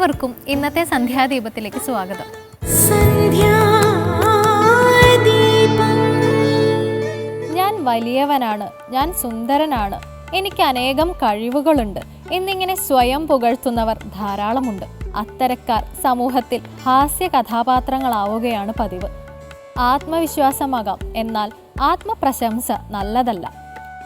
ഏവർക്കും ഇന്നത്തെ സന്ധ്യാദീപത്തിലേക്ക് സ്വാഗതം. ഞാൻ വലിയവനാണ് ഞാൻ സുന്ദരനാണ്. എനിക്ക് അനേകം കഴിവുകളുണ്ട്. എന്നിങ്ങനെ സ്വയം പുകഴ്ത്തുന്നവർ ധാരാളമുണ്ട്. അത്തരക്കാർ സമൂഹത്തിൽ ഹാസ്യ കഥാപാത്രങ്ങളാവുകയാണ് പതിവ്. ആത്മവിശ്വാസമാകാം എന്നാൽ ആത്മപ്രശംസ നല്ലതല്ല.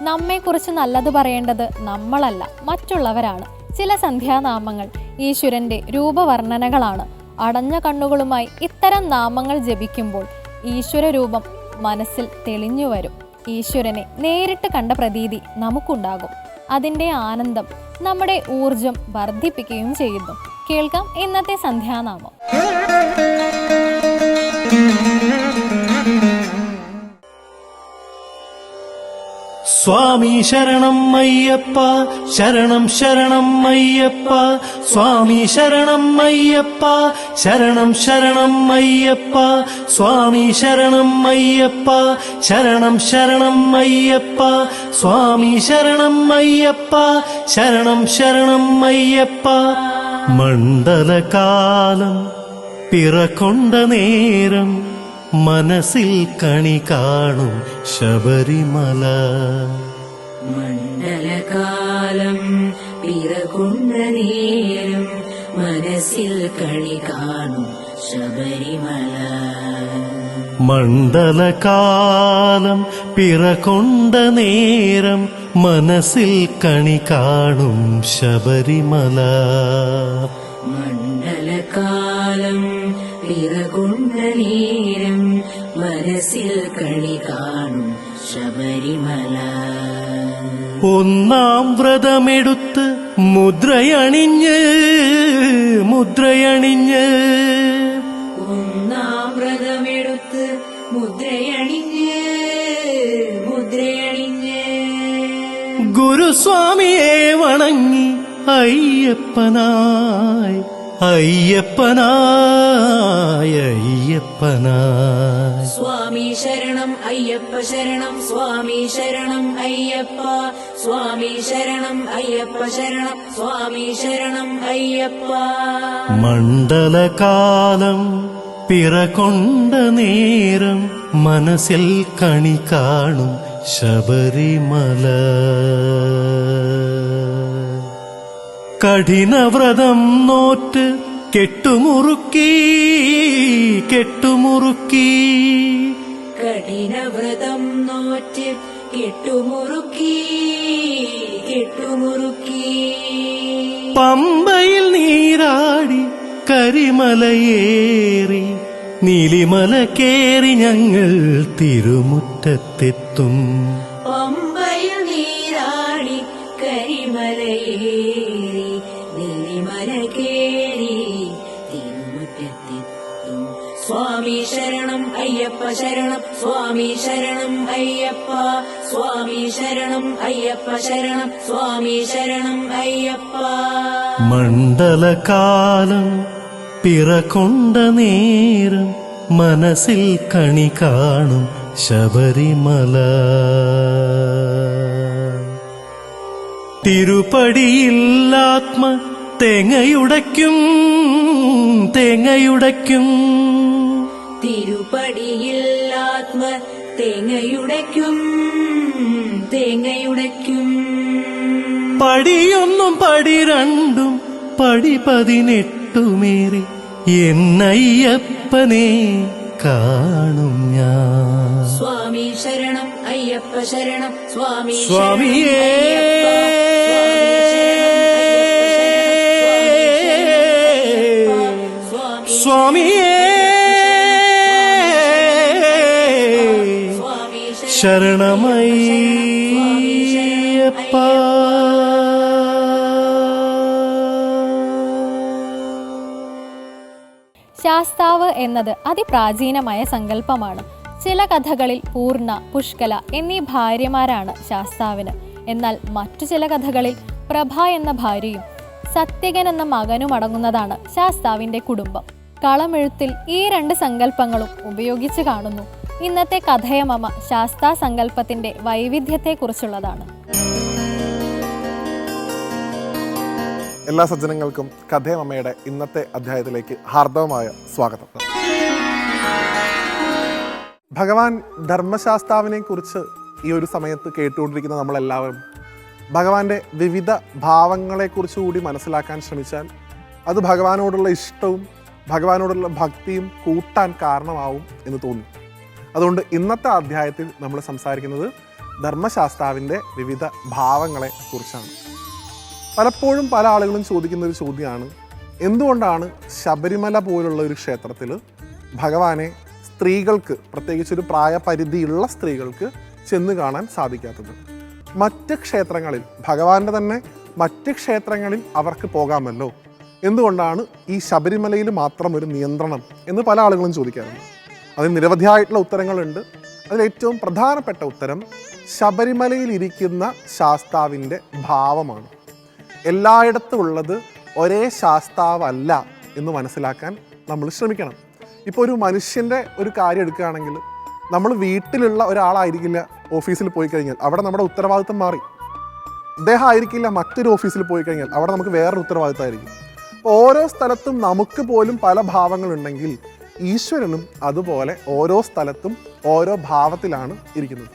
നമ്മെക്കുറിച്ച് നല്ലത് പറയേണ്ടത് നമ്മളല്ല മറ്റുള്ളവരാണ്. ചില സന്ധ്യാനാമങ്ങൾ ഈശ്വരന്റെ രൂപവർണനകളാണ്. അടഞ്ഞ കണ്ണുകളുമായി ഇത്തരം നാമങ്ങൾ ജപിക്കുമ്പോൾ ഈശ്വര രൂപം മനസ്സിൽ തെളിഞ്ഞു വരും. ഈശ്വരനെ നേരിട്ട് കണ്ട പ്രതീതി നമുക്കുണ്ടാകും. അതിന്റെ ആനന്ദം നമ്മുടെ ഊർജം വർദ്ധിപ്പിക്കുകയും ചെയ്യുന്നു. കേൾക്കാം ഇന്നത്തെ സന്ധ്യാനാമം. സ്വാമി ശരണം അയ്യപ്പ ശരണം ശരണം അയ്യപ്പ സ്വാമി ശരണം അയ്യപ്പ ശരണം ശരണം അയ്യപ്പ സ്വാമി ശരണം അയ്യപ്പ ശരണം ശരണം അയ്യപ്പ സ്വാമി ശരണം അയ്യപ്പ ശരണം ശരണം അയ്യപ്പ മണ്ഡലകാലം പിറക്കൊണ്ട നേരം മനസ്സിൽ കണി കാണും ശബരിമല. മണ്ഡലകാലം പിറകുണ്ട നേരം മനസ്സിൽ കണി കാണും ശബരിമല. മണ്ഡലകാലം പിറകൊണ്ട നേരം മനസ്സിൽ കണി കാണും ശബരിമല. മണ്ഡലകാലം പിറകുണ്ട നേരം മനസ്സിൽ കണി കാണും ശബരിമല. ഒന്നാം വ്രതമെടുത്ത് മുദ്രയണിഞ്ഞ് മുദ്രയണിഞ്ഞ്. ഒന്നാം വ്രതമെടുത്ത് മുദ്രയണിഞ്ഞ് മുദ്രയണിഞ്ഞ്. ഗുരുസ്വാമിയെ വണങ്ങി അയ്യപ്പനായി അയ്യപ്പനായി അയ്യപ്പനായ. സ്വാമി ശരണം അയ്യപ്പ ശരണം സ്വാമി ശരണം അയ്യപ്പ. സ്വാമി ശരണം അയ്യപ്പ ശരണം സ്വാമി ശരണം അയ്യപ്പ. മണ്ഡലകാലം പിറകൊണ്ട നേരം മനസ്സിൽ കണി കാണും ശബരിമല. കഠിനവ്രതം നോറ്റ് കെട്ടുമുറുക്കി കെട്ടുമുറുക്കി. കഠിനവ്രതം നോറ്റ് കെട്ടുമുറുക്കി കെട്ടുമുറുക്കി. പമ്പയിൽ നീരാടി കരിമലയേറി നീലിമല കേറി ഞങ്ങൾ തിരുമുറ്റത്തെത്തും. ശരണം അയ്യപ്പ ശരണം. സ്വാമി ശരണം അയ്യപ്പ. സ്വാമി ശരണം അയ്യപ്പ ശരണം. സ്വാമി ശരണം അയ്യപ്പ. മണ്ഡലകാലം പിറകൊണ്ട നേരം മനസ്സിൽ കണി കാണും ശബരിമല. തിരുപ്പടിയില്ലാത്മ തേങ്ങയുടയ്ക്കും തേങ്ങയുടയ്ക്കും. തിരുപ്പടിയിൽ ആത്മ തേങ്ങയുടയ്ക്കും തേങ്ങയുടയ്ക്കും. പടിയൊന്നും പടി രണ്ടും പടി പതിനെട്ടുമേറി എന്നയ്യപ്പനെ കാണും ഞാൻ. സ്വാമി ശരണം അയ്യപ്പ ശരണം സ്വാമി സ്വാമിയേ. സ്വാമി സ്വാമിയേ. ശരണമയ്യപ്പ. ശാസ്താവ് എന്നത് അതിപ്രാചീനമായ സങ്കല്പമാണ്. ചില കഥകളിൽ പൂർണ പുഷ്കല എന്നീ ഭാര്യമാരാണ് ശാസ്താവിന്. എന്നാൽ മറ്റു ചില കഥകളിൽ പ്രഭ എന്ന ഭാര്യയും സത്യകൻ എന്ന മകനും അടങ്ങുന്നതാണ് ശാസ്താവിന്റെ കുടുംബം. കളമെഴുത്തിൽ ഈ രണ്ട് സങ്കല്പങ്ങളും ഉപയോഗിച്ച് കാണുന്നു. ഇന്നത്തെ കഥയമമ ശാസ്താ സങ്കല്പത്തിന്റെ വൈവിധ്യത്തെക്കുറിച്ചുള്ളതാണ്. എല്ലാ സജ്ജനങ്ങൾക്കും കഥയമമ്മയുടെ ഇന്നത്തെ അധ്യായത്തിലേക്ക് ഹാർദവമായ സ്വാഗതം. ഭഗവാൻ ധർമ്മശാസ്താവിനെ കുറിച്ച് ഈ ഒരു സമയത്ത് കേട്ടുകൊണ്ടിരിക്കുന്ന നമ്മളെല്ലാവരും ഭഗവാന്റെ വിവിധ ഭാവങ്ങളെക്കുറിച്ച് കൂടി മനസ്സിലാക്കാൻ ശ്രമിച്ചാൽ അത് ഭഗവാനോടുള്ള ഇഷ്ടവും ഭഗവാനോടുള്ള ഭക്തിയും കൂട്ടാൻ കാരണമാവും എന്ന് തോന്നി. അതുകൊണ്ട് ഇന്നത്തെ അധ്യായത്തിൽ നമ്മൾ സംസാരിക്കുന്നത് ധർമ്മശാസ്താവിന്റെ വിവിധ ഭാവങ്ങളെ കുറിച്ചാണ്. പലപ്പോഴും പല ആളുകളും ചോദിക്കുന്ന ഒരു ചോദ്യമാണ് എന്തുകൊണ്ടാണ് ശബരിമല പോലുള്ള ഒരു ക്ഷേത്രത്തിൽ ഭഗവാനെ സ്ത്രീകൾക്ക് പ്രത്യേകിച്ച് ഒരു പ്രായപരിധിയുള്ള സ്ത്രീകൾക്ക് ചെന്ന് കാണാൻ സാധിക്കാത്തത്? മറ്റ് ക്ഷേത്രങ്ങളിൽ ഭഗവാന്റെ തന്നെ മറ്റ് ക്ഷേത്രങ്ങളിൽ അവർക്ക് പോകാമല്ലോ. എന്തുകൊണ്ടാണ് ഈ ശബരിമലയിൽ മാത്രം ഒരു നിയന്ത്രണം എന്ന് പല ആളുകളും ചോദിക്കാറുണ്ട്. അതിന് നിരവധിയായിട്ടുള്ള ഉത്തരങ്ങളുണ്ട്. അതിലേറ്റവും പ്രധാനപ്പെട്ട ഉത്തരം ശബരിമലയിൽ ഇരിക്കുന്ന ശാസ്താവിന്റെ ഭാവമാണ്. എല്ലായിടത്തും ഉള്ളത് ഒരേ ശാസ്താവല്ല എന്ന് മനസ്സിലാക്കാൻ നമ്മൾ ശ്രമിക്കണം. ഇപ്പോൾ ഒരു മനുഷ്യന്റെ ഒരു കാര്യം എടുക്കുകയാണെങ്കിൽ നമ്മൾ വീട്ടിലുള്ള ഒരാളായിരിക്കില്ല ഓഫീസിൽ പോയി കഴിഞ്ഞാൽ. അവിടെ നമ്മുടെ ഉത്തരവാദിത്തം മാറി. അദ്ദേഹം ആയിരിക്കില്ല മറ്റൊരു ഓഫീസിൽ പോയി കഴിഞ്ഞാൽ. അവിടെ നമുക്ക് വേറൊരു ഉത്തരവാദിത്തമായിരിക്കും. ഓരോ സ്ഥലത്തും നമുക്ക് പോലും പല ഭാവങ്ങളുണ്ടെങ്കിൽ ഈശ്വരനും അതുപോലെ ഓരോ സ്ഥലത്തും ഓരോ ഭാവത്തിലാണ് ഇരിക്കുന്നത്.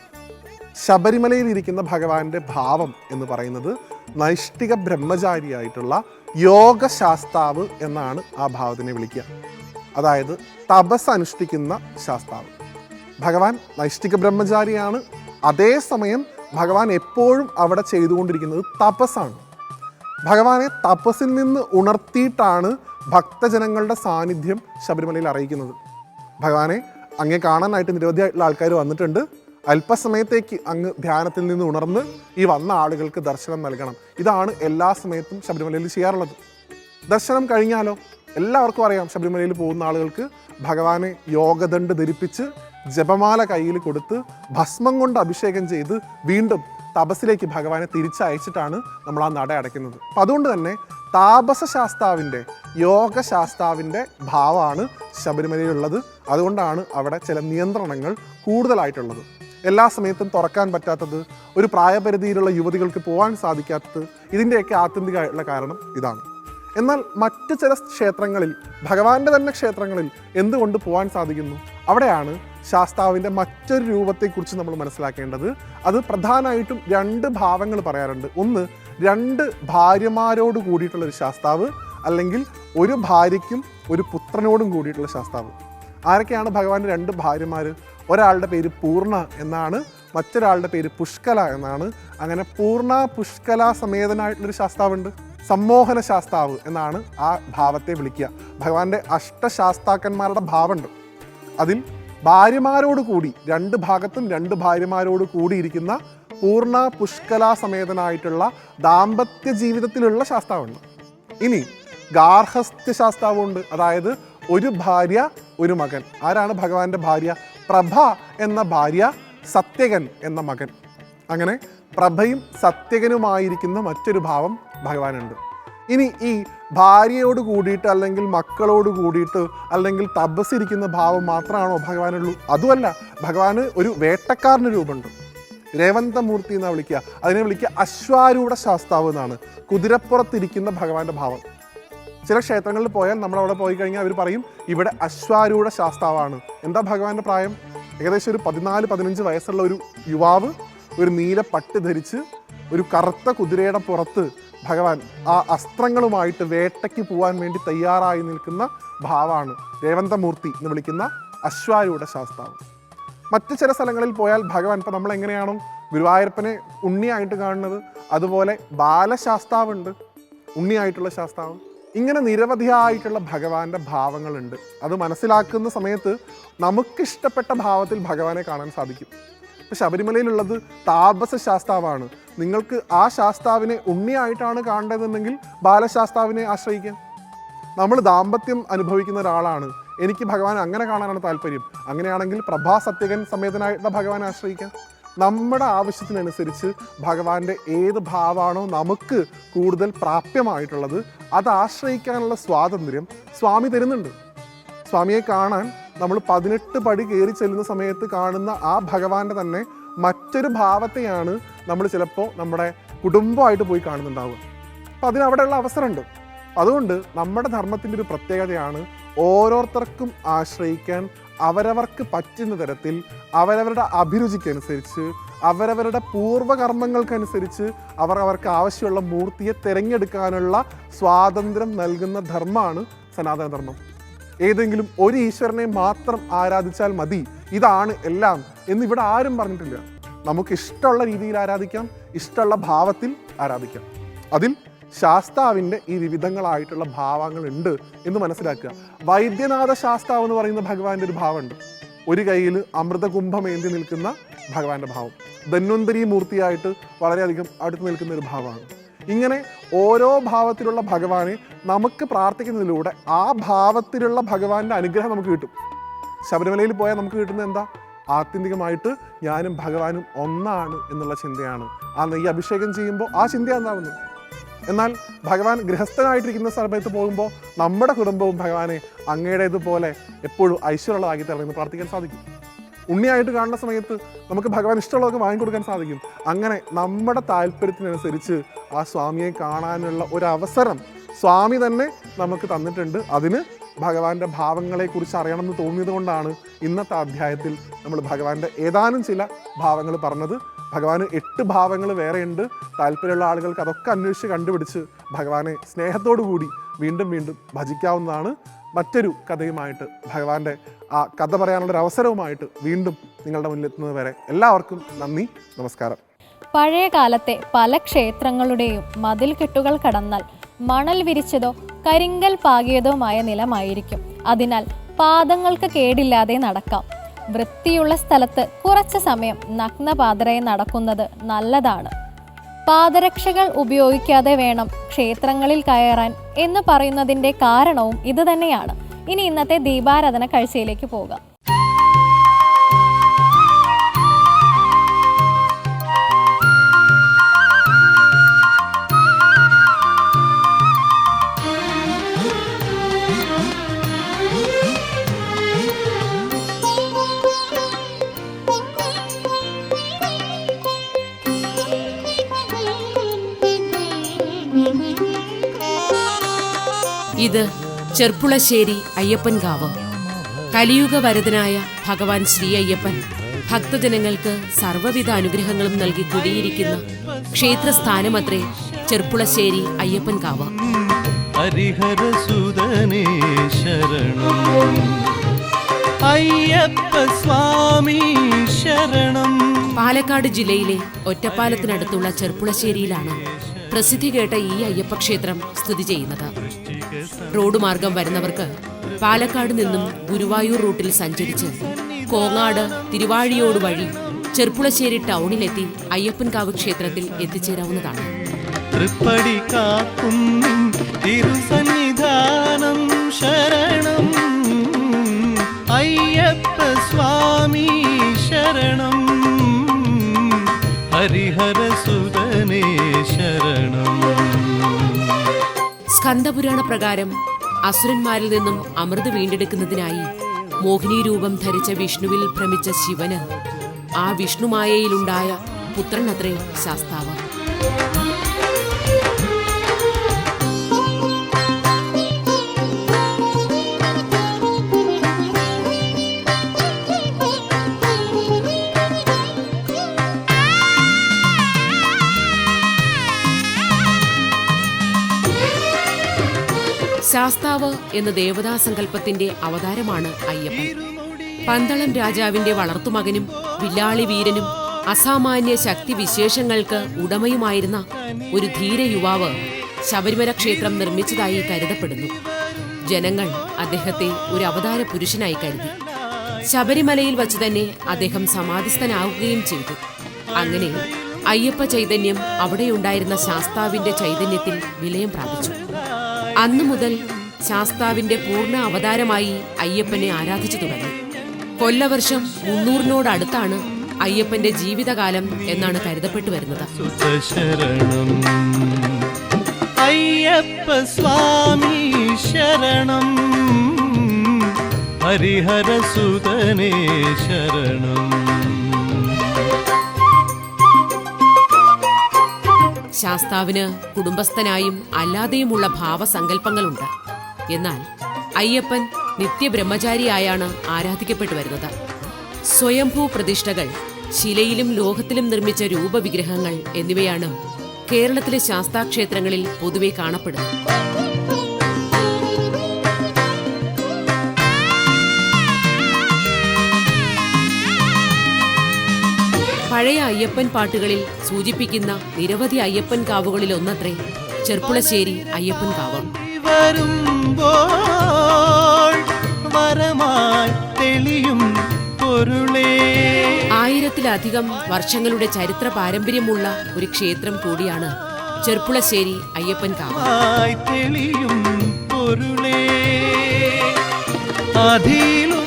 ശബരിമലയിൽ ഇരിക്കുന്ന ഭഗവാന്റെ ഭാവം എന്ന് പറയുന്നത് നൈഷ്ഠിക ബ്രഹ്മചാരിയായിട്ടുള്ള യോഗശാസ്താവ് എന്നാണ് ആ ഭാവത്തിനെ വിളിക്കുക. അതായത് തപസ് അനുഷ്ഠിക്കുന്ന ശാസ്താവ്. ഭഗവാൻ നൈഷ്ഠിക ബ്രഹ്മചാരിയാണ്. അതേസമയം ഭഗവാൻ എപ്പോഴും അവിടെ ചെയ്തുകൊണ്ടിരിക്കുന്നത് തപസ്സാണ്. ഭഗവാനെ തപസ്സിൽ നിന്ന് ഉണർത്തിയിട്ടാണ് ഭക്തജനങ്ങളുടെ സാന്നിധ്യം ശബരിമലയിൽ അറിയിക്കുന്നത്. ഭഗവാനെ അങ്ങേ കാണാനായിട്ട് നിരവധിയായിട്ടുള്ള ആൾക്കാർ വന്നിട്ടുണ്ട്. അല്പസമയത്തേക്ക് അങ്ങ് ധ്യാനത്തിൽ നിന്ന് ഉണർന്ന് ഈ വന്ന ആളുകൾക്ക് ദർശനം നൽകണം. ഇതാണ് എല്ലാ സമയത്തും ശബരിമലയിൽ ചെയ്യാറുള്ളത്. ദർശനം കഴിഞ്ഞാലോ? എല്ലാവർക്കും അറിയാം ശബരിമലയിൽ പോകുന്ന ആളുകൾക്ക് ഭഗവാനെ യോഗദണ്ഡ് ധരിപ്പിച്ച് ജപമാല കയ്യിൽ കൊടുത്ത് ഭസ്മം കൊണ്ട് അഭിഷേകം ചെയ്ത് വീണ്ടും തപസ്സിലേക്ക് ഭഗവാനെ തിരിച്ചയച്ചിട്ടാണ് നമ്മൾ ആ നട അടയ്ക്കുന്നത്. അപ്പം അതുകൊണ്ട് തന്നെ താപസശാസ്താവിന്റെ യോഗശാസ്താവിന്റെ ഭാവമാണ് ശബരിമലയിലുള്ളത്. അതുകൊണ്ടാണ് അവിടെ ചില നിയന്ത്രണങ്ങൾ കൂടുതലായിട്ടുള്ളത്. എല്ലാ സമയത്തും തുറക്കാൻ പറ്റാത്തത് ഒരു പ്രായപരിധിയിലുള്ള യുവതികൾക്ക് പോകാൻ സാധിക്കാത്തത് ഇതിന്റെയൊക്കെ ആത്യന്തികമായിട്ടുള്ള കാരണം ഇതാണ്. എന്നാൽ മറ്റ് ചില ക്ഷേത്രങ്ങളിൽ ഭഗവാന്റെ തന്നെ ക്ഷേത്രങ്ങളിൽ എന്തുകൊണ്ട് പോകാൻ സാധിക്കുന്നു? അവിടെയാണ് ശാസ്താവിന്റെ മറ്റൊരു രൂപത്തെക്കുറിച്ച് നമ്മൾ മനസ്സിലാക്കേണ്ടത് അത് പ്രധാനമായിട്ടും രണ്ട് ഭാവങ്ങൾ പറയാറുണ്ട്. ഒന്ന് രണ്ട് ഭാര്യമാരോട് കൂടിയിട്ടുള്ള ഒരു ശാസ്താവ് അല്ലെങ്കിൽ ഒരു ഭാര്യയ്ക്കും ഒരു പുത്രനോടും കൂടിയിട്ടുള്ള ശാസ്താവ്. ആരൊക്കെയാണ് ഭഗവാന്റെ രണ്ട് ഭാര്യമാർ ഒരാളുടെ പേര് പൂർണ എന്നാണ് മറ്റൊരാളുടെ പേര് പുഷ്കല എന്നാണ്. അങ്ങനെ പൂർണ പുഷ്കല സമേതനായിട്ടുള്ളൊരു ശാസ്താവുണ്ട്. സമ്മോഹന ശാസ്താവ് എന്നാണ് ആ ഭാവത്തെ വിളിക്കുക. ഭഗവാന്റെ അഷ്ടശാസ്താക്കന്മാരുടെ ഭാവമുണ്ട്. അതിൽ ഭാര്യമാരോട് കൂടി രണ്ട് ഭാഗത്തും രണ്ട് ഭാര്യമാരോട് കൂടിയിരിക്കുന്ന പൂർണ പുഷ്കല സമേതനായിട്ടുള്ള ദാമ്പത്യ ജീവിതത്തിലുള്ള ശാസ്താവുണ്ട്. ഇനി ഗാർഹസ്ഥ്യ ശാസ്താവുണ്ട്. അതായത് ഒരു ഭാര്യ ഒരു മകൻ. ആരാണ് ഭഗവാന്റെ ഭാര്യ? പ്രഭ എന്ന ഭാര്യ സത്യകൻ എന്ന മകൻ. അങ്ങനെ പ്രഭയും സത്യകനുമായിരിക്കുന്ന മറ്റൊരു ഭാവം ഭഗവാനുണ്ട്. ഇനി ഈ ഭാര്യയോട് കൂടിയിട്ട് അല്ലെങ്കിൽ മക്കളോട് കൂടിയിട്ട് അല്ലെങ്കിൽ തപസ്സിരിക്കുന്ന ഭാവം മാത്രമാണോ ഭഗവാനുള്ളൂ? അതുമല്ല ഭഗവാന് ഒരു വേട്ടക്കാരന് രൂപമുണ്ട്. രേവന്തമൂർത്തി എന്നാണ് വിളിക്കുക. അതിനെ വിളിക്കുക അശ്വാരൂഢ ശാസ്താവ് എന്നാണ്. കുതിരപ്പുറത്തിരിക്കുന്ന ഭഗവാന്റെ ഭാവം. ചില ക്ഷേത്രങ്ങളിൽ പോയാൽ നമ്മൾ അവിടെ പോയി കഴിഞ്ഞാൽ അവർ പറയും ഇവിടെ അശ്വാരൂഢ ശാസ്താവാണ്. എന്താ ഭഗവാന്റെ പ്രായം? ഏകദേശം ഒരു പതിനാല് പതിനഞ്ച് വയസ്സുള്ള ഒരു യുവാവ് ഒരു നീല പട്ട് ധരിച്ച് ഒരു കറുത്ത കുതിരയുടെ പുറത്ത് ഭഗവാൻ ആ അസ്ത്രങ്ങളുമായിട്ട് വേട്ടയ്ക്ക് പോകാൻ വേണ്ടി തയ്യാറായി നിൽക്കുന്ന ഭാവമാണ് രേവന്തമൂർത്തി എന്ന് വിളിക്കുന്ന അശ്വാരൂഢ ശാസ്താവ്. മറ്റു ചില സ്ഥലങ്ങളിൽ പോയാൽ ഭഗവാൻ ഇപ്പം നമ്മൾ എങ്ങനെയാണോ ഗുരുവായൂരപ്പനെ ഉണ്ണിയായിട്ട് കാണുന്നത് അതുപോലെ ബാലശാസ്താവുണ്ട് ഉണ്ണിയായിട്ടുള്ള ശാസ്താവ്. ഇങ്ങനെ നിരവധിയായിട്ടുള്ള ഭഗവാന്റെ ഭാവങ്ങളുണ്ട്. അത് മനസ്സിലാക്കുന്ന സമയത്ത് നമുക്കിഷ്ടപ്പെട്ട ഭാവത്തിൽ ഭഗവാനെ കാണാൻ സാധിക്കും. ഇപ്പം ശബരിമലയിലുള്ളത് താപസ ശാസ്താവാണ്. നിങ്ങൾക്ക് ആ ശാസ്താവിനെ ഉണ്ണിയായിട്ടാണ് കാണേണ്ടതെന്നുണ്ടെങ്കിൽ ബാലശാസ്താവിനെ ആശ്രയിക്കാം. നമ്മൾ ദാമ്പത്യം അനുഭവിക്കുന്ന ഒരാളാണ്. എനിക്ക് ഭഗവാൻ അങ്ങനെ കാണാനാണ് താല്പര്യം. അങ്ങനെയാണെങ്കിൽ പ്രഭാ സത്യകൻ സമേതനായിട്ടുള്ള ഭഗവാനെ ആശ്രയിക്കാം. നമ്മുടെ ആവശ്യത്തിനനുസരിച്ച് ഭഗവാന്റെ ഏത് ഭാവമാണോ നമുക്ക് കൂടുതൽ പ്രാപ്യമായിട്ടുള്ളത് അത് ആശ്രയിക്കാനുള്ള സ്വാതന്ത്ര്യം സ്വാമി തരുന്നുണ്ട്. സ്വാമിയെ കാണാൻ നമ്മൾ പതിനെട്ട് പടി കയറി ചെല്ലുന്ന സമയത്ത് കാണുന്ന ആ ഭഗവാന്റെ തന്നെ മറ്റൊരു ഭാവത്തെയാണ് നമ്മൾ ചിലപ്പോൾ നമ്മുടെ കുടുംബമായിട്ട് പോയി കാണുന്നുണ്ടാവുക. അപ്പം അതിന് അവിടെയുള്ള അവസരമുണ്ട്. അതുകൊണ്ട് നമ്മുടെ ധർമ്മത്തിന്റെ ഒരു പ്രത്യേകതയാണ് ഓരോരുത്തർക്കും ആശ്രയിക്കാൻ അവരവർക്ക് പറ്റുന്ന തരത്തിൽ അവരവരുടെ അഭിരുചിക്കനുസരിച്ച് അവരവരുടെ പൂർവകർമ്മങ്ങൾക്കനുസരിച്ച് അവർ അവർക്ക് ആവശ്യമുള്ള മൂർത്തിയെ തിരഞ്ഞെടുക്കാനുള്ള സ്വാതന്ത്ര്യം നൽകുന്ന ധർമ്മമാണ് സനാതനധർമ്മം. ഏതെങ്കിലും ഒരു ഈശ്വരനെ മാത്രം ആരാധിച്ചാൽ മതി. ഇതാണ് എല്ലാം എന്ന് ഇവിടെ ആരും പറഞ്ഞിട്ടില്ല. നമുക്ക് ഇഷ്ടമുള്ള രീതിയിൽ ആരാധിക്കാം ഇഷ്ടമുള്ള ഭാവത്തിൽ ആരാധിക്കാം. അതിൽ ശാസ്താവിന്റെ ഈ വിവിധങ്ങളായിട്ടുള്ള ഭാവങ്ങളുണ്ട് എന്ന് മനസ്സിലാക്കുക. വൈദ്യനാഥ ശാസ്താവ് എന്ന് പറയുന്ന ഭഗവാന്റെ ഒരു ഭാവമുണ്ട്. ഒരു കയ്യിൽ അമൃതകുംഭം ഏന്തി നിൽക്കുന്ന ഭഗവാന്റെ ഭാവം. ധന്വന്തരി മൂർത്തിയായിട്ട് വളരെയധികം അടുത്ത് നിൽക്കുന്ന ഒരു ഭാവമാണ്. ഇങ്ങനെ ഓരോ ഭാവത്തിലുള്ള ഭഗവാനെ നമുക്ക് പ്രാർത്ഥിക്കുന്നതിലൂടെ ആ ഭാവത്തിലുള്ള ഭഗവാന്റെ അനുഗ്രഹം നമുക്ക് കിട്ടും. ശബരിമലയിൽ പോയാൽ നമുക്ക് കിട്ടുന്നത് എന്താ? ആത്യന്തികമായിട്ട് ഞാനും ഭഗവാനും ഒന്നാണ് എന്നുള്ള ചിന്തയാണ്. ആ നെയ്യ് അഭിഷേകം ചെയ്യുമ്പോൾ ആ ചിന്ത എന്താവുന്നു? എന്നാൽ ഭഗവാൻ ഗൃഹസ്ഥനായിട്ടിരിക്കുന്ന സമയത്ത് പോകുമ്പോൾ നമ്മുടെ കുടുംബവും ഭഗവാനെ അങ്ങയുടേതുപോലെ എപ്പോഴും ഐശ്വര്യമുള്ളതാക്കി തരണമെന്ന് പ്രാർത്ഥിക്കാൻ സാധിക്കും. ഉണ്ണിയായിട്ട് കാണുന്ന സമയത്ത് നമുക്ക് ഭഗവാൻ ഇഷ്ടമുള്ളതൊക്കെ വാങ്ങിക്കൊടുക്കാൻ സാധിക്കും. അങ്ങനെ നമ്മുടെ താല്പര്യത്തിനനുസരിച്ച് ആ സ്വാമിയെ കാണാനുള്ള ഒരു അവസരം സ്വാമി തന്നെ നമുക്ക് തന്നിട്ടുണ്ട്. അതിന് ഭഗവാന്റെ ഭാവങ്ങളെക്കുറിച്ച് അറിയണമെന്ന് തോന്നിയത് കൊണ്ടാണ് ഇന്നത്തെ അധ്യായത്തിൽ നമ്മൾ ഭഗവാന്റെ ഏതാനും ചില ഭാവങ്ങൾ പറഞ്ഞത്. ഭഗവാന് എട്ട് ഭാവങ്ങൾ വേറെയുണ്ട്. താല്പര്യമുള്ള ആളുകൾക്ക് അതൊക്കെ അന്വേഷിച്ച് കണ്ടുപിടിച്ച് ഭഗവാനെ സ്നേഹത്തോടു കൂടി വീണ്ടും വീണ്ടും ഭജിക്കാവുന്നതാണ്. മറ്റൊരു കഥയുമായിട്ട് ഭഗവാന്റെ ആ കഥ പറയാനുള്ള ഒരു അവസരവുമായിട്ട് വീണ്ടും നിങ്ങളുടെ മുന്നിലെത്തുന്നത് വരെ എല്ലാവർക്കും നന്ദി നമസ്കാരം. പഴയ കാലത്തെ പല ക്ഷേത്രങ്ങളുടെയും മതിൽക്കെട്ടുകൾ കടന്നാൽ മണൽ വിരിച്ചതോ കരിങ്കൽ പാകിയതുമായ നിലമായിരിക്കും. അതിനാൽ പാദങ്ങൾക്ക് കേടില്ലാതെ നടക്കാം. വൃത്തിയുള്ള സ്ഥലത്ത് കുറച്ച് സമയം നഗ്നപാതരയെ നടക്കുന്നത് നല്ലതാണ്. പാദരക്ഷകൾ ഉപയോഗിക്കാതെ വേണം ക്ഷേത്രങ്ങളിൽ കയറാൻ എന്ന് പറയുന്നതിന്റെ കാരണവും ഇതുതന്നെയാണ്. ഇനി ഇന്നത്തെ ദീപാരാധന കാഴ്ചയിലേക്ക് പോകാം. ഇത് ചെർപ്പുളശ്ശേരി അയ്യപ്പൻകാവ് കലിയുഗ വരദനായ ഭഗവാൻ ശ്രീ അയ്യപ്പൻ ഭക്തജനങ്ങൾക്ക് സർവവിധ അനുഗ്രഹങ്ങളും നൽകി കുടിയിരിക്കുന്ന ക്ഷേത്രസ്ഥാനമത്രേ ചെർപ്പുളശ്ശേരി അയ്യപ്പൻകാവ് ഹരിഹരസുതനേ ശരണം. അയ്യപ്പ സ്വാമി ശരണം. പാലക്കാട് ജില്ലയിലെ ഒറ്റപ്പാലത്തിനടുത്തുള്ള ചെർപ്പുളശ്ശേരിയിലാണ് പ്രസിദ്ധി കേട്ട ഈ അയ്യപ്പക്ഷേത്രം സ്ഥിതി ചെയ്യുന്നത്. റോഡ് മാർഗം വരുന്നവർക്ക് പാലക്കാട് നിന്നും ഗുരുവായൂർ റൂട്ടിൽ സഞ്ചരിച്ച് കോങ്ങാട് തിരുവാഴിയോട് വഴി ചെർപ്പുളശ്ശേരി ടൗണിലെത്തി അയ്യപ്പൻകാവ് ക്ഷേത്രത്തിൽ എത്തിച്ചേരാവുന്നതാണ്. തൃപ്പടി സുതനേ ശരണം. സ്കന്ദപുരാണ പ്രകാരം അസുരന്മാരിൽ നിന്നും അമൃത് വീണ്ടെടുക്കുന്നതിനായി മോഹിനി രൂപം ധരിച്ച വിഷ്ണുവിൽ ഭ്രമിച്ച ശിവന് ആ വിഷ്ണുമായയിലുണ്ടായ പുത്രനത്രേ ശാസ്താവ്. ശാസ്താവ് എന്ന ദേവതാസങ്കല്പത്തിന്റെ അവതാരമാണ് അയ്യപ്പൻ. പന്തളം രാജാവിന്റെ വളർത്തുമകനും വില്ലാളി വീരനും അസാമാന്യ ശക്തി വിശേഷങ്ങൾക്ക് ഉടമയുമായിരുന്ന ഒരു ധീര യുവാവ് ശബരിമല ക്ഷേത്രം നിർമ്മിച്ചതായി കരുതപ്പെടുന്നു. ജനങ്ങൾ അദ്ദേഹത്തെ ഒരു അവതാര പുരുഷനായി കരുതി. ശബരിമലയിൽ വച്ച് തന്നെ അദ്ദേഹം സമാധിസ്ഥനാവുകയും ചെയ്തു. അങ്ങനെ അയ്യപ്പ ചൈതന്യം അവിടെയുണ്ടായിരുന്ന ശാസ്താവിന്റെ ചൈതന്യത്തിൽ വിലയം പ്രാപിച്ചു. അന്നു മുതൽ ശാസ്താവിന്റെ പൂർണ അവതാരമായി അയ്യപ്പനെ ആരാധിച്ചു തുടങ്ങി. കൊല്ലവർഷം മുന്നൂറിനോടടുത്താണ് അയ്യപ്പന്റെ ജീവിതകാലം എന്നാണ് കരുതപ്പെട്ടു വരുന്നത്. അയ്യപ്പ സ്വാമി ശരണം. ഹരിഹരസുതനേ ശരണം. ശാസ്താവിന് കുടുംബസ്ഥനായും അല്ലാതെയുമുള്ള ഭാവസങ്കല്പങ്ങളുണ്ട്. എന്നാൽ അയ്യപ്പൻ നിത്യബ്രഹ്മചാരിയായാണ് ആരാധിക്കപ്പെട്ടു വരുന്നത്. സ്വയംഭൂ പ്രതിഷ്ഠകൾ ശിലയിലും ലോഹത്തിലും നിർമ്മിച്ച രൂപവിഗ്രഹങ്ങൾ എന്നിവയാണ് കേരളത്തിലെ ശാസ്താക്ഷേത്രങ്ങളിൽ പൊതുവെ കാണപ്പെടുന്നത്. പഴയ അയ്യപ്പൻ പാട്ടുകളിൽ സൂചിപ്പിക്കുന്ന നിരവധി അയ്യപ്പൻ കാവുകളിൽ ഒന്നത്രേ ചെർപ്പുളശ്ശേരി അയ്യപ്പൻ കാവ്. ആയിരത്തിലധികം വർഷങ്ങളുടെ ചരിത്ര പാരമ്പര്യമുള്ള ഒരു ക്ഷേത്രം കൂടിയാണ് ചെർപ്പുളശ്ശേരി അയ്യപ്പൻ കാവ്.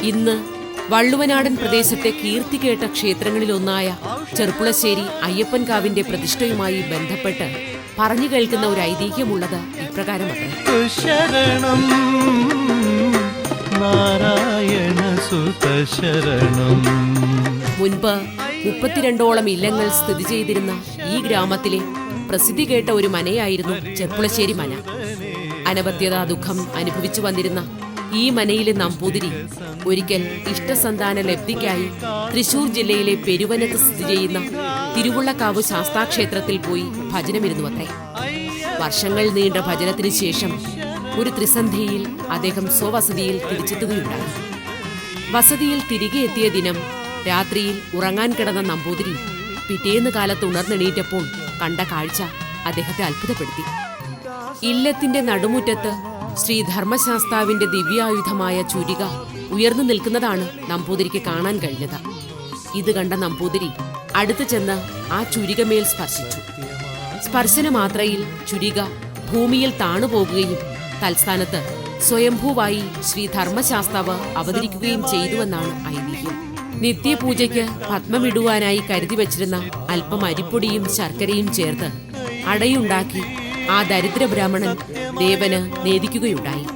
ഇന്ന് വള്ളുവനാടൻ പ്രദേശത്തെ കീർത്തി കേട്ട ക്ഷേത്രങ്ങളിലൊന്നായ ചെറുപ്പുളശ്ശേരി അയ്യപ്പൻകാവിന്റെ പ്രതിഷ്ഠയുമായി ബന്ധപ്പെട്ട് പറഞ്ഞു കേൾക്കുന്ന ഒരു ഐതിഹ്യമുള്ളത് ഇപ്രകാരമത്രേ ശരണം നാരായണ സുത ശരണം. മുൻപ് മുപ്പത്തിരണ്ടോളം ഇല്ലങ്ങൾ സ്ഥിതി ചെയ്തിരുന്ന ഈ ഗ്രാമത്തിലെ പ്രസിദ്ധി കേട്ട ഒരു മനയായിരുന്നു ചെർപ്പുളശ്ശേരി മന. അനവധ്യത ദുഃഖം അനുഭവിച്ചു വന്നിരുന്ന ഈ മനയിലെ നമ്പൂതിരി ഒരിക്കൽ ഇഷ്ടസന്താന ലബ്ധിക്കായി തൃശൂർ ജില്ലയിലെ പെരുവനത്ത് സ്ഥിതി ചെയ്യുന്ന തിരുവുള്ളക്കാവ് ശാസ്താക്ഷേത്രത്തിൽ പോയി ഭജനമിരുന്നു അത്രേ വർഷങ്ങൾ നീണ്ട ഭജനത്തിനു ശേഷം ഒരു ത്രിസന്ധിയിൽ അദ്ദേഹം സ്വവസതിയിൽ തിരിച്ചെത്തുകയുണ്ടായി. വസതിയിൽ തിരികെ എത്തിയ ദിനം രാത്രിയിൽ ഉറങ്ങാൻ കിടന്ന നമ്പൂതിരി പിറ്റേന്ന് കാലത്ത് ഉണർന്നെണീറ്റപ്പോൾ കണ്ട കാഴ്ച അദ്ദേഹത്തെ അത്ഭുതപ്പെടുത്തി. ഇല്ലത്തിന്റെ നടുമുറ്റത്ത് ശ്രീ ധർമ്മശാസ്താവിന്റെ ദിവ്യായുധമായ ചുരിക ഉയർന്നു നിൽക്കുന്നതാണ് നമ്പൂതിരിക്ക് കാണാൻ കഴിഞ്ഞത്. ഇത് കണ്ട നമ്പൂതിരി അടുത്തു ചെന്ന് ആ ചുരികമേൽ സ്പർശിച്ചു. സ്പർശന മാത്രയിൽ ചുരിക ഭൂമിയിൽ താണുപോകുകയും തൽസ്ഥാനത്ത് സ്വയംഭൂവായി ശ്രീ ധർമ്മശാസ്താവ് അവതരിക്കുകയും ചെയ്തുവെന്നാണ് ഐതിഹ്യം. നിത്യപൂജയ്ക്ക് പത്മമിടുവാനായി കരുതി വച്ചിരുന്ന അല്പം അരിപ്പൊടിയും ശർക്കരയും ചേർത്ത് അടയുണ്ടാക്കി ആ ദരിദ്ര ബ്രാഹ്മണൻ ദേവന് നേദിക്കുകയുണ്ടായി.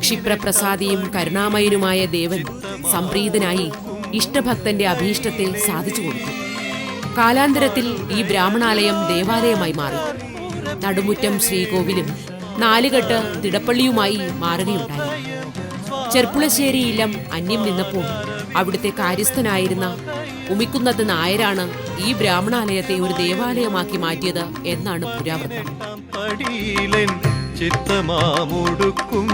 ക്ഷിപ്രപ്രസാദിയും കരുണാമയനുമായ ദേവൻ സംപ്രീതനായി ഇഷ്ടഭക്തന്റെ അഭീഷ്ടത്തെ സാധിച്ചു കൊടുത്തു. കാലാന്തരത്തിൽ ഈ ബ്രാഹ്മണാലയം ദേവാലയമായി മാറി. നടുമുറ്റം ശ്രീകോവിലും നാലുകെട്ട് തിടപ്പള്ളിയുമായി മാറുകയുണ്ടായി. ചെർപ്പുളശ്ശേരി ഇല്ലം അന്യം നിന്നപ്പോൾ അവിടുത്തെ കാര്യസ്ഥനായിരുന്ന ഉമിക്കുന്നത് നായരാണ് ഈ ബ്രാഹ്മണാലയത്തെ ഒരു ദേവാലയമാക്കി മാറ്റിയത് എന്നാണ് പുരാവൃത്തം. ചിത്തമാമുടുക്കും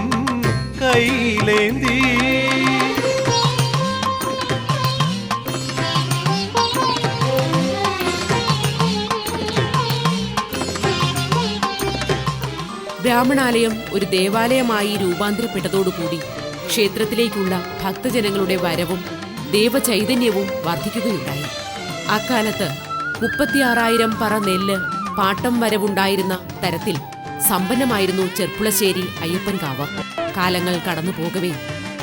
ബ്രാഹ്മണാലയം ഒരു ദേവാലയമായി രൂപാന്തരപ്പെട്ടതോടുകൂടി ക്ഷേത്രത്തിലേക്കുള്ള ഭക്തജനങ്ങളുടെ വരവും ദേവചൈതന്യവും വർദ്ധിക്കുകയുണ്ടായി. അക്കാലത്ത് മുപ്പത്തിയാറായിരം പറ നെല്ല് പാട്ടം വരവുണ്ടായിരുന്ന തരത്തിൽ സമ്പന്നമായിരുന്നു ചെർപ്പുളശ്ശേരി അയ്യപ്പൻകാവ്. കാലങ്ങൾ കടന്നു പോകവേ.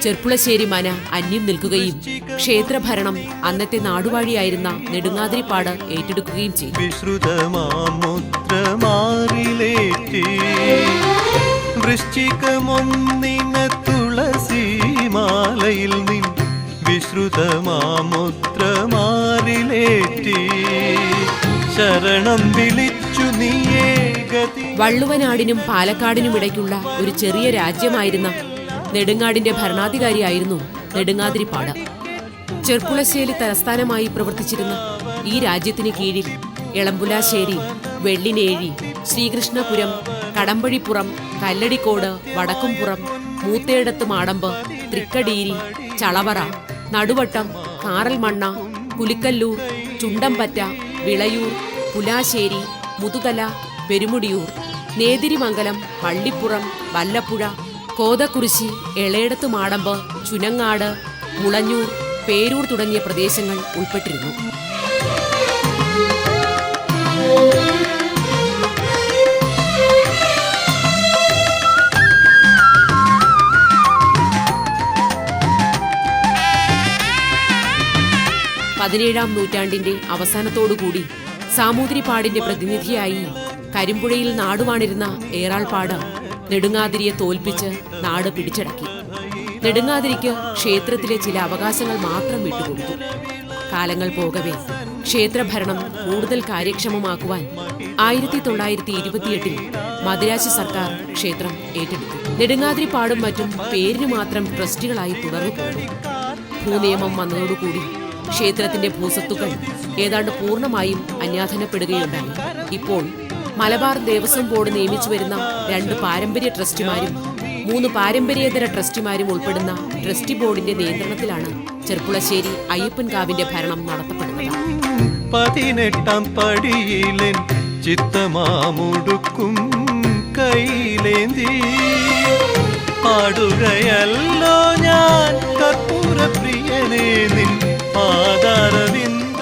ചെർപ്പുളശ്ശേരി മന അന്യം നിൽക്കുകയും ക്ഷേത്രഭരണം അന്നത്തെ നാടുവാഴിയായിരുന്ന നെടുങ്ങാതിരിപ്പാട് ഏറ്റെടുക്കുകയും ചെയ്തു. വൃശ്ചികമൊന്നിന തുളസിമാലയിൽ നിൻ ശരണം വിളിച്ചു വള്ളുവനാടിനും പാലക്കാടിനും ഇടയ്ക്കുള്ള ഒരു ചെറിയ രാജ്യമായിരുന്ന നെടുങ്ങാടിന്റെ ഭരണാധികാരിയായിരുന്നു നെടുങ്ങാതിരിപ്പാട്. ചെർപ്പുളശ്ശേരി തലസ്ഥാനമായി പ്രവർത്തിച്ചിരുന്ന ഈ രാജ്യത്തിന് കീഴിൽ എളമ്പുലാശ്ശേരി വെള്ളിനേഴി ശ്രീകൃഷ്ണപുരം കടമ്പഴിപ്പുറം കല്ലടിക്കോട് വടക്കുംപുറം മൂത്തേടത്ത് മാടമ്പ് തൃക്കടീരി ചളവറ നടുവട്ടം കാറൽമണ്ണ പുലിക്കല്ലൂർ ചുണ്ടമ്പറ്റ വിളയൂർ പുലാശ്ശേരി മുതുതല പെരുമുടിയൂർ നേതിരിമംഗലം പള്ളിപ്പുറം വല്ലപ്പുഴ കോതക്കുരിശി എളയിടത്ത് മാടമ്പ് ചുനങ്ങാട് മുളഞ്ഞൂർ പേരൂർ തുടങ്ങിയ പ്രദേശങ്ങൾ ഉൾപ്പെട്ടിരുന്നു. പതിനേഴാം നൂറ്റാണ്ടിന്റെ അവസാനത്തോടുകൂടി സാമൂതിരിപ്പാടിന്റെ പ്രതിനിധിയായി കരിമ്പുഴയിൽ നാടുവാണിരുന്ന ഏറാൾപ്പാട് നെടുങ്ങാതിരിയെ തോൽപ്പിച്ച് നാട് പിടിച്ചടക്കി. നെടുങ്ങാതിരിക്ക് ക്ഷേത്രത്തിലെ ചില അവകാശങ്ങൾ മാത്രം വിട്ടുകൊടുത്തു. കാലങ്ങൾ പോകവേ ക്ഷേത്രഭരണം കൂടുതൽ കാര്യക്ഷമമാക്കുവാൻ ആയിരത്തി തൊള്ളായിരത്തി ഇരുപത്തിയെട്ടിൽ മദ്രാശി സർക്കാർ ക്ഷേത്രം ഏറ്റെടുത്തു. നെടുങ്ങാതിരിപ്പാടും മറ്റും പേരിന് മാത്രം ട്രസ്റ്റുകളായി തുടർന്നു ഭൂനിയമം വന്നതോടുകൂടി ക്ഷേത്രത്തിന്റെ ഭൂസ്വത്തുക്കൾ ഏതാണ്ട് പൂർണമായും അന്യാധനപ്പെടുകയുണ്ടായി. ഇപ്പോൾ മലബാർ ദേവസ്വം ബോർഡ് നിയമിച്ചു വരുന്ന രണ്ട് പാരമ്പര്യ ട്രസ്റ്റിമാരും മൂന്ന് പാരമ്പര്യേതര ട്രസ്റ്റിമാരും ഉൾപ്പെടുന്ന ട്രസ്റ്റി ബോർഡിന്റെ നിയന്ത്രണത്തിലാണ് ചെർപ്പുളശ്ശേരി അയ്യപ്പൻകാവിന്റെ ഭരണം നടത്തപ്പെടുന്നത്. ഞാൻ കർപ്പൂര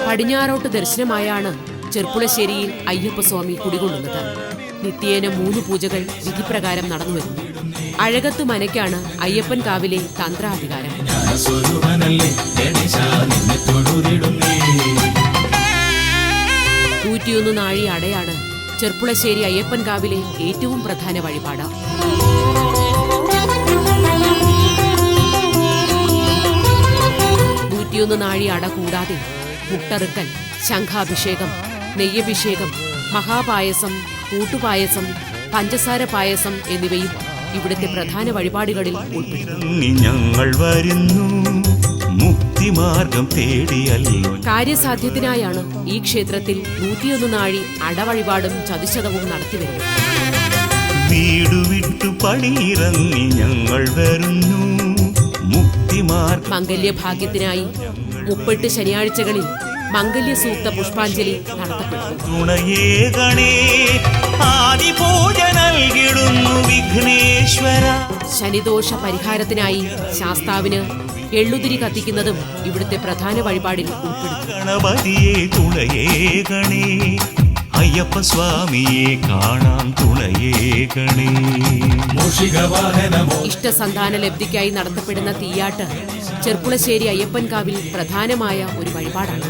പടിഞ്ഞാറോട്ട് ദർശനമായാണ് ചെർപ്പുളശ്ശേരിയിൽ അയ്യപ്പസ്വാമി കുടികൊള്ളുന്നത്. നിത്യേന മൂന്ന് പൂജകൾ വിധിപ്രകാരം നടന്നുവരുന്നു. അഴകത്തു മനയ്ക്കാണ് അയ്യപ്പൻ കാവിലെ തന്ത്രാധികാരം. നൂറ്റിയൊന്ന് നാഴി അടയാണ് ചെർപ്പുളശ്ശേരി അയ്യപ്പൻ കാവിലെ ഏറ്റവും പ്രധാന വഴിപാട്. നൂറ്റിയൊന്ന് നാഴി അട കൂടാതെ മുട്ടറുക്കൽ ശംഖാഭിഷേകം നെയ്യഭിഷേകം മഹാപായസം കൂട്ടുപായസം പഞ്ചസാര പായസം എന്നിവയും ഇവിടുത്തെ പ്രധാന വഴിപാടുകളിൽ ഞങ്ങൾ വരുന്നു. മുക്തിമാർഗം തേടിയല്ലോ. കാര്യസാധ്യത്തിനായാണ് ഈ ക്ഷേത്രത്തിൽ നൂറ്റിയൊന്ന് നാഴി അടവഴിപാടും ചതുശതവും നടത്തിവരുന്നത് വീടുവിട്ടു പടിയിറങ്ങി ഞങ്ങൾ വരുന്നു. മുക്തിമാർഗം മംഗല്യഭാഗ്യത്തിനായി മുപ്പെട്ട് ശനിയാഴ്ചകളിൽ മംഗല്യ സൂക്ത പുഷ്പാഞ്ജലി നടത്തപ്പെടുന്നു ശനിദോഷ പരിഹാരത്തിനായി ശാസ്താവിന് എള്ളുതിരി കത്തിക്കുന്നതും ഇവിടുത്തെ പ്രധാന വഴിപാടിൽ ഉൾപ്പെടുന്നു. അയ്യപ്പ സ്വാമിയെ കാണാം ഇഷ്ടസന്താന ലബ്ധിക്കായി നടത്തപ്പെടുന്ന തീയാട്ട് ചെർപ്പുളശ്ശേരി അയ്യപ്പൻകാവിൽ പ്രധാനമായ ഒരു വഴിപാടാണ്.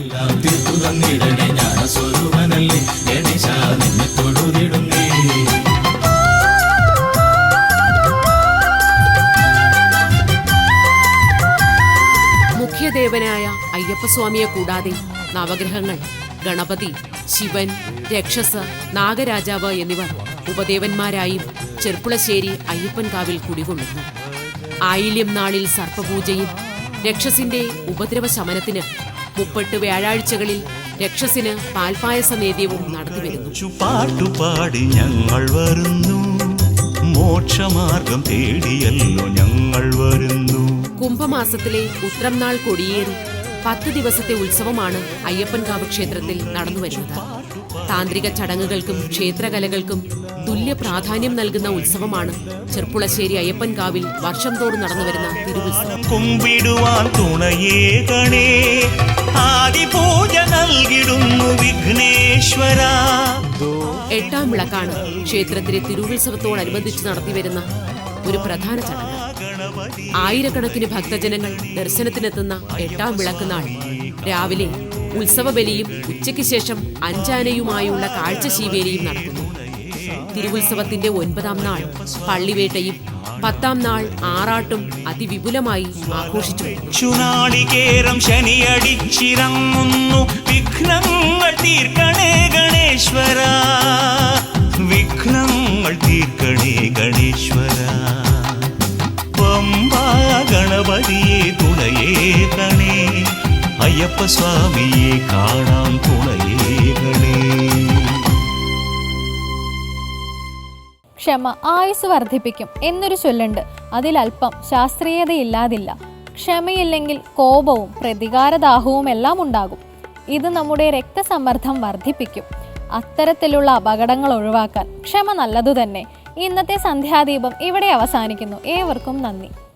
മുഖ്യദേവനായ അയ്യപ്പസ്വാമിയെ കൂടാതെ നവഗ്രഹങ്ങൾ ഗണപതി ശിവൻ രക്ഷസ് നാഗരാജാവ് എന്നിവർ ഉപദേവന്മാരായും ചെർപ്പുളശ്ശേരി അയ്യപ്പൻകാവിൽ കുടികൊള്ളുന്നു. ആയില്യം നാളിൽ സർപ്പപൂജയും രക്ഷസിന്റെ ഉപദ്രവ ശമനത്തിന് മുപ്പെട്ട് വ്യാഴാഴ്ചകളിൽ രക്ഷസിന് പാൽപായസ നേദ്യവും നടത്തിവരുന്നു. പാട്ടുപാടി ഞങ്ങൾ വരുന്നു. മോക്ഷമാർഗം തേടിയല്ലോ ഞങ്ങൾ വരുന്നു. കുംഭമാസത്തിലെ ഉത്രം നാൾ കൊടിയേറി പത്ത് ദിവസത്തെ ഉത്സവമാണ് അയ്യപ്പൻകാവ് ക്ഷേത്രത്തിൽ നടന്നുവരുന്നത്. താന്ത്രിക ചടങ്ങുകൾക്കും ക്ഷേത്രകലകൾക്കും തുല്യ പ്രാധാന്യം നൽകുന്ന ഉത്സവമാണ് ചെർപ്പുളശ്ശേരി അയ്യപ്പൻകാവിൽ വർഷം തോറും തിരുവുത്സവം. കുമ്പിടുവാൻ ആദിപൂജ നൽകിടുന്നു വിഘ്നേശ്വര. എട്ടാം വിളക്കാണ് ക്ഷേത്രത്തിലെ തിരുവുത്സവത്തോടനുബന്ധിച്ച് നടത്തിവരുന്ന ഒരു പ്രധാന ചടങ്ങ്. ആയിരക്കണക്കിന് ഭക്തജനങ്ങൾ ദർശനത്തിനെത്തുന്ന എട്ടാം വിളക്ക് നാൾ. രാവിലെ ഉത്സവബലിയും ഉച്ചയ്ക്ക് ശേഷം അഞ്ചാനയുമായുള്ള കാഴ്ചശീവേലിയും നടക്കുന്നു. തിരുവുത്സവത്തിന്റെ ഒൻപതാം നാൾ പള്ളിവേട്ടയും പത്താം നാൾ ആറാട്ടും അതിവിപുലമായി ആഘോഷിച്ചു. ചുനാടികേരം ശനിയടിച്ചിറങ്ങുന്നു. വിഘ്നങ്ങൾ തീർക്കണേ ഗണേശ്വര. വിഘ്നങ്ങൾ തീർക്കണേ ഗണേശ്വര. പമ്പ ഗണപതിയെ തുണയേകണേ അയ്യപ്പ സ്വാമിയെ കാണാം തുണയേകണേ ക്ഷമ ആയുസ് വർദ്ധിപ്പിക്കും എന്നൊരു ചൊല്ലുണ്ട്. അതിലല്പം ശാസ്ത്രീയതയില്ലാതില്ല. ക്ഷമയില്ലെങ്കിൽ കോപവും പ്രതികാരദാഹവും എല്ലാം ഉണ്ടാകും. ഇത് നമ്മുടെ രക്തസമ്മർദ്ദം വർദ്ധിപ്പിക്കും. അത്തരത്തിലുള്ള അപകടങ്ങൾ ഒഴിവാക്കാൻ ക്ഷമ നല്ലതു തന്നെ ഇന്നത്തെ സന്ധ്യാദീപം ഇവിടെ അവസാനിക്കുന്നു. ഏവർക്കും നന്ദി.